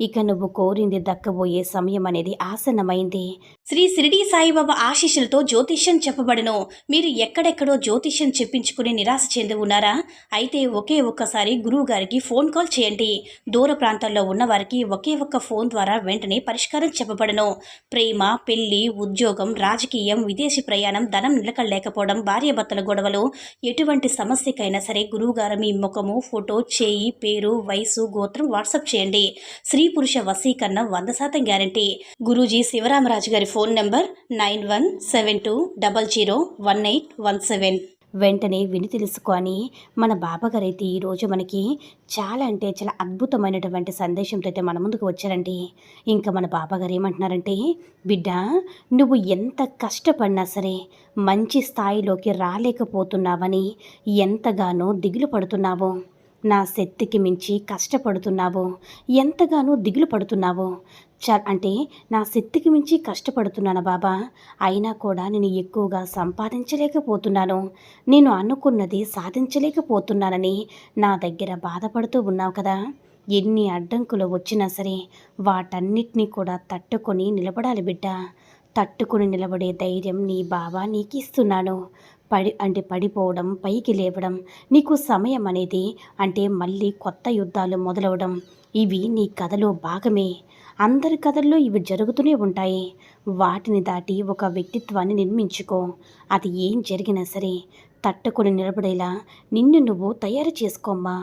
ఇక నువ్వు కోరింది దక్కబోయే సమయం అనేది ఆసనమైంది శ్రీ షిరిడి సాయిబాబా ఆశీస్సులతో జ్యోతిష్యం చెప్పబడను. మీరు ఎక్కడెక్కడో జ్యోతిష్యం చెప్పించుకుని నిరాశ చెంది ఉన్నారా? అయితే ఒకే ఒక్కసారి గురువు గారికి ఫోన్ కాల్ చేయండి. దూర ప్రాంతాల్లో ఉన్న వారికి ఒకే ఒక్క ఫోన్ ద్వారా వెంటనే పరిష్కారం చెప్పబడను. ప్రేమ పెళ్ళి ఉద్యోగం రాజకీయం విదేశీ ప్రయాణం ధనం నిలకడలేకపోవడం భార్యాభర్తల గొడవలు ఎటువంటి సమస్యకైనా సరే గురువుగారు మీ ముఖము ఫోటో చేయి పేరు వయసు గోత్రం వాట్సాప్ చేయండి. శ్రీ స్త్రీ పురుష వశీకరణ వంద శాతం గ్యారంటీ. గురూజీ శివరామరాజు గారి phone number nine one seven two double zero one eight one seven. వెంటనే విని తెలుసుకొని మన బాబాగారు అయితే ఈరోజు మనకి చాలా అంటే చాలా అద్భుతమైనటువంటి సందేశంతో అయితే మన ముందుకు వచ్చారండి. ఇంకా మన బాబాగారు ఏమంటున్నారంటే బిడ్డ నువ్వు ఎంత కష్టపడినా సరే మంచి స్థాయిలోకి రాలేకపోతున్నావని ఎంతగానో దిగులు పడుతున్నావు. నా శక్తికి మించి కష్టపడుతున్నావు? ఎంతగానో దిగులు పడుతున్నావు? చ అంటే నా శక్తికి మించి కష్టపడుతున్నాను బాబా? అయినా కూడా నేను ఎక్కువగా సంపాదించలేకపోతున్నాను. నేను అనుకున్నది సాధించలేకపోతున్నానని నా దగ్గర బాధపడుతూ ఉన్నావు కదా? ఎన్ని అడ్డంకులు వచ్చినా సరే వాటన్నిటినీ కూడా తట్టుకొని నిలబడాలి బిడ్డ. తట్టుకుని నిలబడే ధైర్యం నీ బాబా నీకు ఇస్తున్నాను పడి అంటే పడిపోవడం పైకి లేవడం నీకు సమయం అనేది అంటే మళ్ళీ కొత్త యుద్ధాలు మొదలవడం ఇవి నీ కథలో భాగమే. అందరి కథల్లో ఇవి జరుగుతూనే ఉంటాయి. వాటిని దాటి ఒక వ్యక్తిత్వాన్ని నిర్మించుకో. అది ఏం జరిగినా సరే తట్టుకొని నిలబడేలా నిన్ను నువ్వు తయారు చేసుకోమ్మా.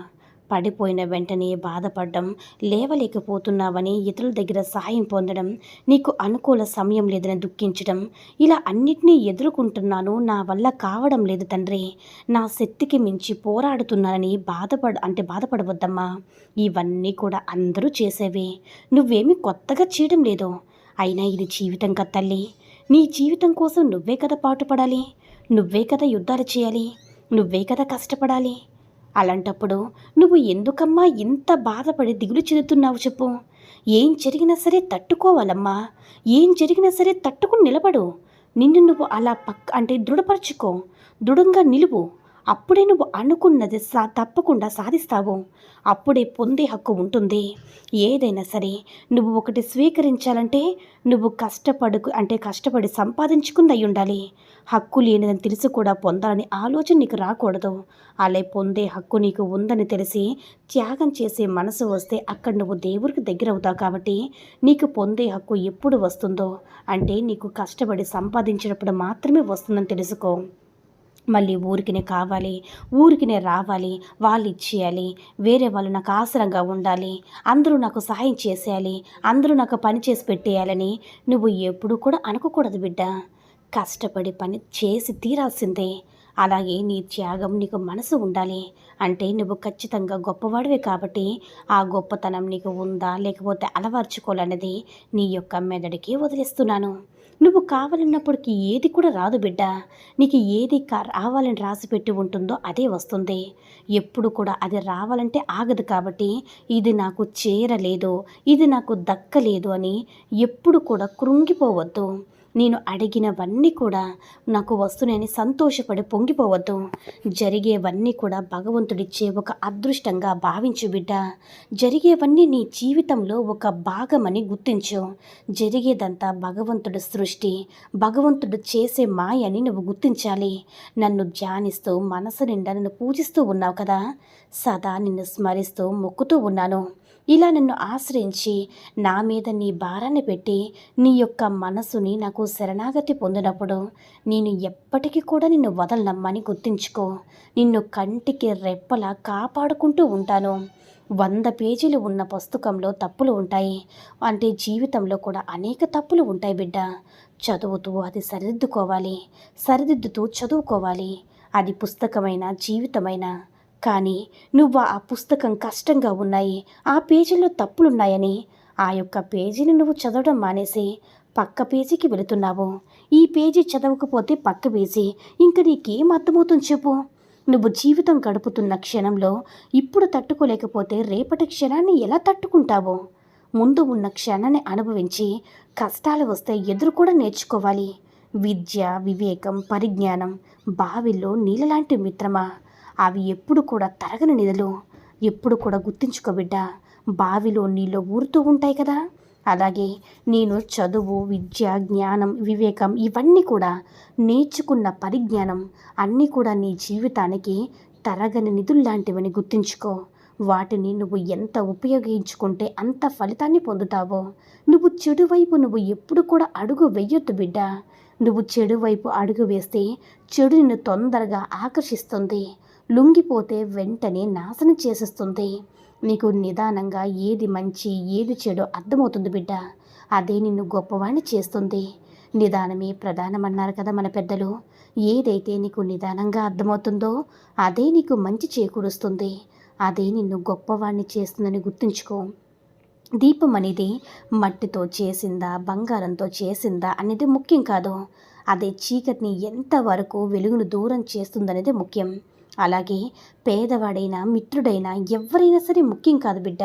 పడిపోయిన వెంటనే బాధపడడం లేవలేకపోతున్నావని ఇతరుల దగ్గర సహాయం పొందడం నీకు అనుకూల సమయం లేదని దుఃఖించడం ఇలా అన్నిటినీ ఎదుర్కొంటున్నాను నా వల్ల కావడం లేదు తండ్రి. నా శక్తికి మించి పోరాడుతున్నానని బాధపడ అంటే బాధపడవద్దమ్మా. ఇవన్నీ కూడా అందరూ చేసేవే. నువ్వేమీ కొత్తగా చేయడం లేదు. అయినా ఇది జీవితం కదా తల్లి. నీ జీవితం కోసం నువ్వే కదా పాటుపడాలి. నువ్వే కదా యుద్ధాలు చేయాలి. నువ్వే కదా కష్టపడాలి. అలాంటప్పుడు నువ్వు ఎందుకమ్మా ఇంత బాధపడి దిగులు చెందుతున్నావు చెప్పు? ఏం జరిగినా సరే తట్టుకోవాలమ్మా. ఏం జరిగినా సరే తట్టుకుని నిలబడు. నిన్ను నువ్వు అలా పక్క అంటే దృఢపరచుకో. దృఢంగా నిలువు. అప్పుడే నువ్వు అనుకున్నది సా తప్పకుండా సాధిస్తావు. అప్పుడే పొందే హక్కు ఉంటుంది. ఏదైనా సరే నువ్వు ఒకటి స్వీకరించాలంటే నువ్వు కష్టపడుకు అంటే కష్టపడి సంపాదించుకుంది అయి ఉండాలి. హక్కు లేనిదని తెలిసి కూడా పొందాలని ఆలోచన నీకు రాకూడదు. అలా పొందే హక్కు నీకు ఉందని తెలిసి త్యాగం చేసే మనసు వస్తే అక్కడ నువ్వు దేవుడికి దగ్గర అవుతావు కాబట్టి నీకు పొందే హక్కు ఎప్పుడు వస్తుందో అంటే నీకు కష్టపడి సంపాదించినప్పుడు మాత్రమే వస్తుందని తెలుసుకో. మళ్ళీ ఊరికినే కావాలి ఊరికినే రావాలి వాళ్ళు ఇచ్చేయాలి వేరే వాళ్ళు నాకు ఆసరంగా ఉండాలి అందరూ నాకు సహాయం చేసేయాలి అందరూ నాకు పని చేసి పెట్టేయాలని నువ్వు ఎప్పుడు కూడా అనుకోకూడదు బిడ్డ. కష్టపడి పని చేసి తీరాల్సిందే. అలాగే నీ త్యాగం నీకు మనసు ఉండాలి. అంటే నువ్వు ఖచ్చితంగా గొప్పవాడివే కాబట్టి ఆ గొప్పతనం నీకు ఉందా లేకపోతే అలవర్చుకోవాలన్నది నీ యొక్క మెదడికి వదిలేస్తున్నాను. నువ్వు కావాలన్నప్పటికీ ఏది కూడా రాదు బిడ్డ. నీకు ఏది కా రావాలని రాసి పెట్టి ఉంటుందో అదే వస్తుంది. ఎప్పుడు కూడా అది రావాలంటే ఆగదు కాబట్టి ఇది నాకు చేరలేదు ఇది నాకు దక్కలేదు అని ఎప్పుడు కూడా కృంగిపోవద్దు. నేను అడిగినవన్నీ కూడా నాకు వస్తున్నాయని సంతోషపడి పొంగిపోవద్దు. జరిగేవన్నీ కూడా భగవంతుడిచ్చే ఒక అదృష్టంగా భావించు బిడ్డ. జరిగేవన్నీ నీ జీవితంలో ఒక భాగమని గుర్తించు. జరిగేదంతా భగవంతుడి సృష్టి భగవంతుడు చేసే మాయని నువ్వు గుర్తించాలి. నన్ను ధ్యానిస్తూ మనసు నిండా నన్ను పూజిస్తూ ఉన్నావు కదా. సదా నిన్ను స్మరిస్తూ మొక్కుతూ ఉన్నాను. ఇలా నన్ను ఆశ్రయించి నా మీద నీ భారాన్ని పెట్టి నీ యొక్క మనసుని నాకు శరణాగతి పొందినప్పుడు నేను ఎప్పటికీ కూడా నిన్ను వదలనమ్మని గుర్తుంచుకో. నిన్ను కంటికి రెప్పలా కాపాడుకుంటూ ఉంటాను. వంద పేజీలు ఉన్న పుస్తకంలో తప్పులు ఉంటాయి. అంటే జీవితంలో కూడా అనేక తప్పులు ఉంటాయి బిడ్డ. చదువుతూ అది సరిదిద్దుకోవాలి. సరిదిద్దుతూ చదువుకోవాలి. అది పుస్తకమైన జీవితమైన. కానీ నువ్వు ఆ పుస్తకం కష్టంగా ఉన్నాయి. ఆ పేజీలో తప్పులున్నాయని. ఆ యొక్క పేజీని నువ్వు చదవడం మానేసి పక్క పేజీకి వెళుతున్నావు. ఈ పేజీ చదవకపోతే పక్క పేజీ. ఇంక నీకేం అర్థమవుతుంది చెప్పు. నువ్వు జీవితం గడుపుతున్న క్షణంలో ఇప్పుడు తట్టుకోలేకపోతే రేపటి క్షణాన్ని ఎలా తట్టుకుంటావో? ముందు ఉన్న క్షణాన్ని అనుభవించి కష్టాలు వస్తే ఎదురు కూడా నేర్చుకోవాలి. విద్య వివేకం పరిజ్ఞానం బావిలో నీళ్ళలాంటి మిత్రమా? అవి ఎప్పుడు కూడా తరగని నిధులు ఎప్పుడు కూడా గుర్తించుకోబిడ్డ బావిలో నీళ్ళు ఊరుతూ ఉంటాయి కదా. అలాగే నేను చదువు విద్య జ్ఞానం వివేకం ఇవన్నీ కూడా నేర్చుకున్న పరిజ్ఞానం అన్నీ కూడా నీ జీవితానికి తరగని నిధుల్లాంటివని గుర్తుంచుకో. వాటిని నువ్వు ఎంత ఉపయోగించుకుంటే అంత ఫలితాన్ని పొందుతావో. నువ్వు చెడు వైపు నువ్వు ఎప్పుడు కూడా అడుగు వెయ్యొద్దు బిడ్డ. నువ్వు చెడు వైపు అడుగు వేస్తే చెడు నిన్ను తొందరగా ఆకర్షిస్తుంది. లొంగిపోతే వెంటనే నాశనం చేసేస్తుంది. నీకు నిదానంగా ఏది మంచి ఏది చెడు అర్థమవుతుంది బిడ్డ. అదే నిన్ను గొప్పవాణ్ణి చేస్తుంది. నిదానమే ప్రధానమన్నారు కదా మన పెద్దలు. ఏదైతే నీకు నిదానంగా అర్థమవుతుందో అదే నీకు మంచి చేకూరుస్తుంది. అదే నిన్ను గొప్పవాణ్ణి చేస్తుందని గుర్తుంచుకో. దీపం అనేది మట్టితో చేసిందా బంగారంతో చేసిందా అనేది ముఖ్యం కాదు. అదే చీకటిని ఎంతవరకు వెలుగును దూరం చేస్తుందనేది ముఖ్యం. అలాగే పేదవాడైనా మిత్రుడైనా ఎవరైనా సరే ముఖ్యం కాదు బిడ్డ.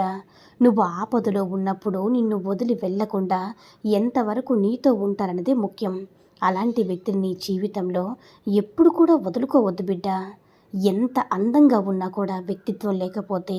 నువ్వు ఆపదలో ఉన్నప్పుడు నిన్ను వదిలి వెళ్ళకుండా ఎంతవరకు నీతో ఉంటారన్నదే ముఖ్యం. అలాంటి వ్యక్తిని నీ జీవితంలో ఎప్పుడు కూడా వదులుకోవద్దు బిడ్డ. ఎంత అందంగా ఉన్నా కూడా వ్యక్తిత్వం లేకపోతే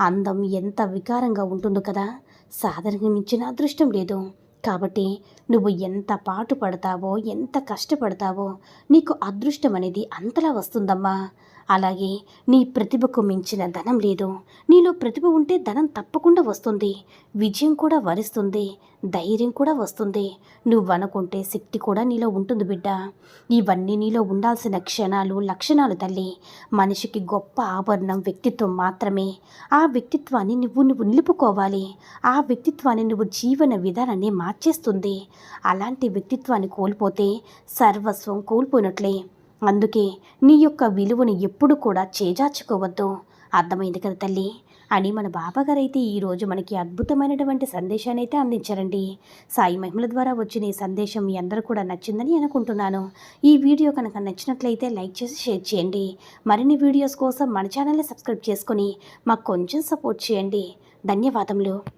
అందం ఎంత వికారంగా ఉంటుందో కదా. సాధారణంగా మించిన అదృష్టం లేదు. కాబట్టి నువ్వు ఎంత పాటు పడతావో ఎంత కష్టపడతావో నీకు అదృష్టం అనేది అంతలా వస్తుందమ్మా. అలాగే నీ ప్రతిభకు మించిన ధనం లేదు. నీలో ప్రతిభ ఉంటే ధనం తప్పకుండా వస్తుంది. విజయం కూడా వరిస్తుంది. ధైర్యం కూడా వస్తుంది. నువ్వనుకుంటే శక్తి కూడా నీలో ఉంటుంది బిడ్డ. ఇవన్నీ నీలో ఉండాల్సిన క్షణాలు లక్షణాలు తల్లి. మనిషికి గొప్ప ఆభరణం వ్యక్తిత్వం మాత్రమే. ఆ వ్యక్తిత్వాన్ని నువ్వు నువ్వు నిలుపుకోవాలి. ఆ వ్యక్తిత్వాన్ని నువ్వు జీవన విధానాన్ని మార్చేస్తుంది. అలాంటి వ్యక్తిత్వాన్ని కోల్పోతే సర్వస్వం కోల్పోయినట్లే. అందుకే నీ యొక్క విలువను ఎప్పుడు కూడా చేజార్చుకోవద్దు. అర్థమైంది కదా తల్లి? అని మన బాబాగారు అయితే ఈరోజు మనకి అద్భుతమైనటువంటి సందేశాన్ని అయితే అందించారండి. సాయి మహిమల ద్వారా వచ్చిన ఈ సందేశం మీ అందరూ కూడా నచ్చిందని అనుకుంటున్నాను. ఈ వీడియో కనుక నచ్చినట్లయితే లైక్ చేసి షేర్ చేయండి. మరిన్ని వీడియోస్ కోసం మన ఛానల్ని సబ్స్క్రైబ్ చేసుకొని మాకు కొంచెం సపోర్ట్ చేయండి. ధన్యవాదములు.